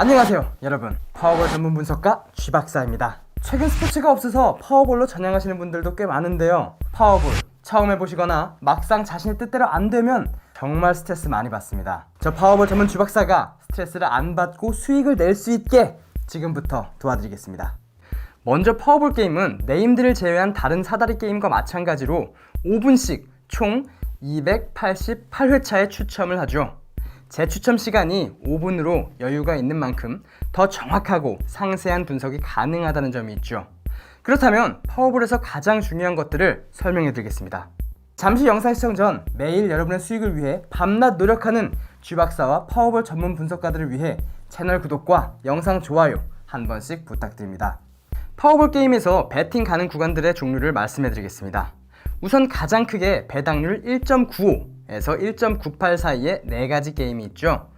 안녕하세요 여러분. 파워볼 전문 분석가 쥐박사입니다. 최근 스포츠가 없어서 파워볼로 전향하시는 분들도 꽤 많은데요. 파워볼 처음 해보시거나 막상 자신의 뜻대로 안 되면 정말 스트레스 많이 받습니다. 저 파워볼 전문 쥐박사가 스트레스를 안 받고 수익을 낼 수 있게 지금부터 도와드리겠습니다. 먼저 파워볼 게임은 네임들을 제외한 다른 사다리 게임과 마찬가지로 5분씩 총 288회차의 추첨을 하죠. 재추첨 시간이 5분으로 여유가 있는 만큼 더 정확하고 상세한 분석이 가능하다는 점이 있죠. 그렇다면 파워볼에서 가장 중요한 것들을 설명해 드리겠습니다. 잠시 영상 시청 전 매일 여러분의 수익을 위해 밤낮 노력하는 쥐박사와 파워볼 전문 분석가들을 위해 채널 구독과 영상 좋아요 한 번씩 부탁드립니다. 파워볼 게임에서 배팅 가능 구간들의 종류를 말씀해 드리겠습니다. 우선 가장 크게 배당률 1.95 에서 1.98 사이의 네 가지 게임이 있죠.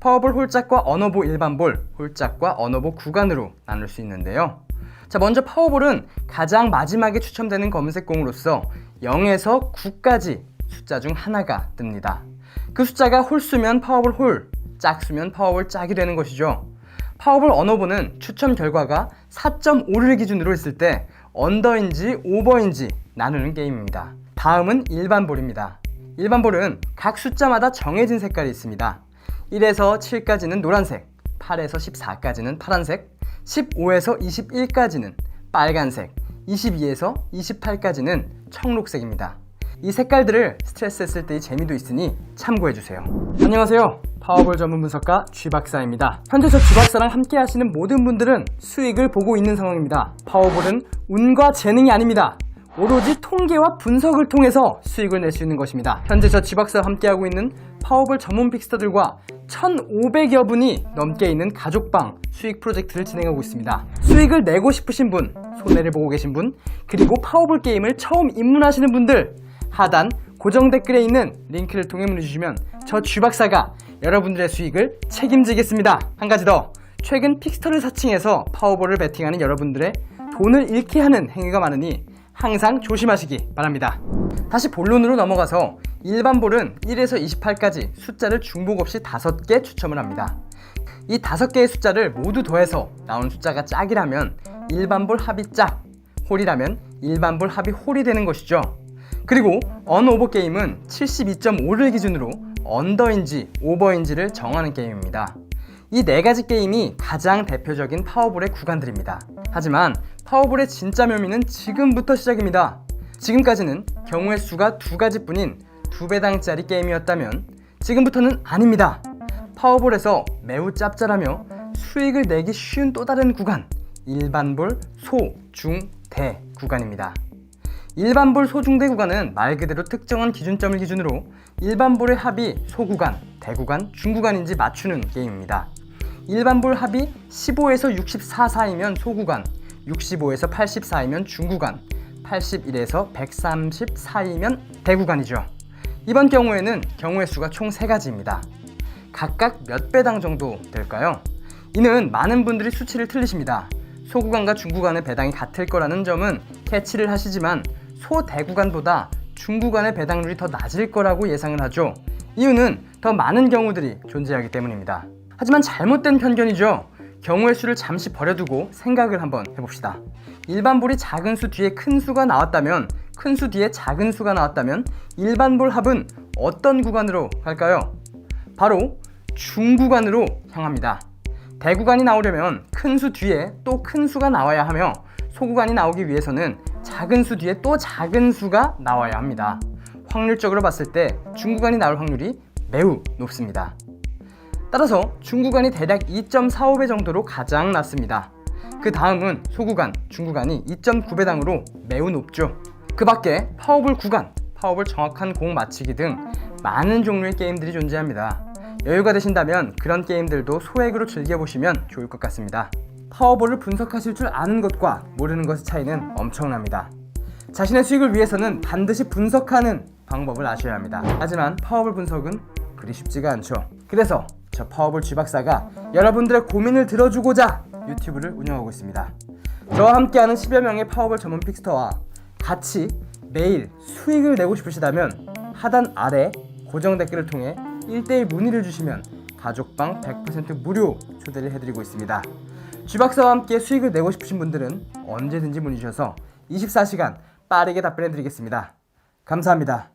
파워볼 홀짝과 언어보 일반볼, 홀짝과 언어보 구간으로 나눌 수 있는데요. 자, 먼저 파워볼은 가장 마지막에 추첨되는 검은색 공으로서 0에서 9까지 숫자 중 하나가 뜹니다. 그 숫자가 홀수면 파워볼 홀, 짝수면 파워볼 짝이 되는 것이죠. 파워볼 언어보는 추첨 결과가 4.5를 기준으로 했을 때 언더인지 오버인지 나누는 게임입니다. 다음은 일반 볼입니다. 일반 볼은 각 숫자마다 정해진 색깔이 있습니다. 1에서 7까지는 노란색, 8에서 14까지는 파란색, 15에서 21까지는 빨간색, 22에서 28까지는 청록색입니다. 이 색깔들을 스트레스 했을 때의 재미도 있으니 참고해주세요. 안녕하세요. 파워볼 전문 분석가 쥐박사입니다. 현재 저 쥐박사랑 함께 하시는 모든 분들은 수익을 보고 있는 상황입니다. 파워볼은 운과 재능이 아닙니다. 오로지 통계와 분석을 통해서 수익을 낼 수 있는 것입니다. 현재 저 쥐박사와 함께하고 있는 파워볼 전문 픽스터들과 1,500여 분이 넘게 있는 가족방 수익 프로젝트를 진행하고 있습니다. 수익을 내고 싶으신 분, 손해를 보고 계신 분, 그리고 파워볼 게임을 처음 입문하시는 분들, 하단 고정 댓글에 있는 링크를 통해 문의 주시면 저 쥐박사가 여러분들의 수익을 책임지겠습니다. 한 가지 더. 최근 픽스터를 사칭해서 파워볼을 베팅하는 여러분들의 돈을 잃게 하는 행위가 많으니 항상 조심하시기 바랍니다. 다시 본론으로 넘어가서 일반 볼은 1에서 28까지 숫자를 중복 없이 5개 추첨을 합니다. 이 5개의 숫자를 모두 더해서 나온 숫자가 짝이라면 일반 볼 합이 짝, 홀이라면 일반 볼 합이 홀이 되는 것이죠. 그리고 언오버 게임은 72.5를 기준으로 언더인지 오버인지를 정하는 게임입니다. 이 네 가지 게임이 가장 대표적인 파워볼의 구간들입니다. 하지만 파워볼의 진짜 묘미는 지금부터 시작입니다. 지금까지는 경우의 수가 두 가지뿐인 두 배당짜리 게임이었다면 지금부터는 아닙니다. 파워볼에서 매우 짭짤하며 수익을 내기 쉬운 또 다른 구간 일반볼 소, 중, 대 구간입니다. 일반볼 소 중 대 구간은 말 그대로 특정한 기준점을 기준으로 일반볼의 합이 소 구간, 대 구간, 중 구간인지 맞추는 게임입니다. 일반볼 합이 15에서 64 사이면 소 구간, 65에서 84이면 중구간, 81에서 130 사이면 대구간이죠. 이번 경우에는 경우의 수가 총 3가지입니다. 각각 몇 배당 정도 될까요? 이는 많은 분들이 수치를 틀리십니다. 소구간과 중구간의 배당이 같을 거라는 점은 캐치를 하시지만 소대구간보다 중구간의 배당률이 더 낮을 거라고 예상을 하죠. 이유는 더 많은 경우들이 존재하기 때문입니다. 하지만 잘못된 편견이죠. 경우의 수를 잠시 버려두고 생각을 한번 해봅시다. 일반 볼이 작은 수 뒤에 큰 수가 나왔다면 큰 수 뒤에 작은 수가 나왔다면 일반 볼 합은 어떤 구간으로 갈까요? 바로 중구간으로 향합니다. 대구간이 나오려면 큰 수 뒤에 또 큰 수가 나와야 하며 소구간이 나오기 위해서는 작은 수 뒤에 또 작은 수가 나와야 합니다. 확률적으로 봤을 때 중구간이 나올 확률이 매우 높습니다. 따라서 중구간이 대략 2.45배 정도로 가장 낮습니다. 그 다음은 소구간, 중구간이 2.9배당으로 매우 높죠. 그 밖에 파워볼 구간, 파워볼 정확한 공 맞히기 등 많은 종류의 게임들이 존재합니다. 여유가 되신다면 그런 게임들도 소액으로 즐겨보시면 좋을 것 같습니다. 파워볼을 분석하실 줄 아는 것과 모르는 것의 차이는 엄청납니다. 자신의 수익을 위해서는 반드시 분석하는 방법을 아셔야 합니다. 하지만 파워볼 분석은 그리 쉽지가 않죠. 그래서 저 파워볼 쥐박사가 여러분들의 고민을 들어주고자 유튜브를 운영하고 있습니다. 저와 함께하는 10여 명의 파워볼 전문 픽스터와 같이 매일 수익을 내고 싶으시다면 하단 아래 고정 댓글을 통해 1대1 문의를 주시면 가족방 100% 무료 초대를 해드리고 있습니다. 쥐박사와 함께 수익을 내고 싶으신 분들은 언제든지 문의 주셔서 24시간 빠르게 답변해 드리겠습니다. 감사합니다.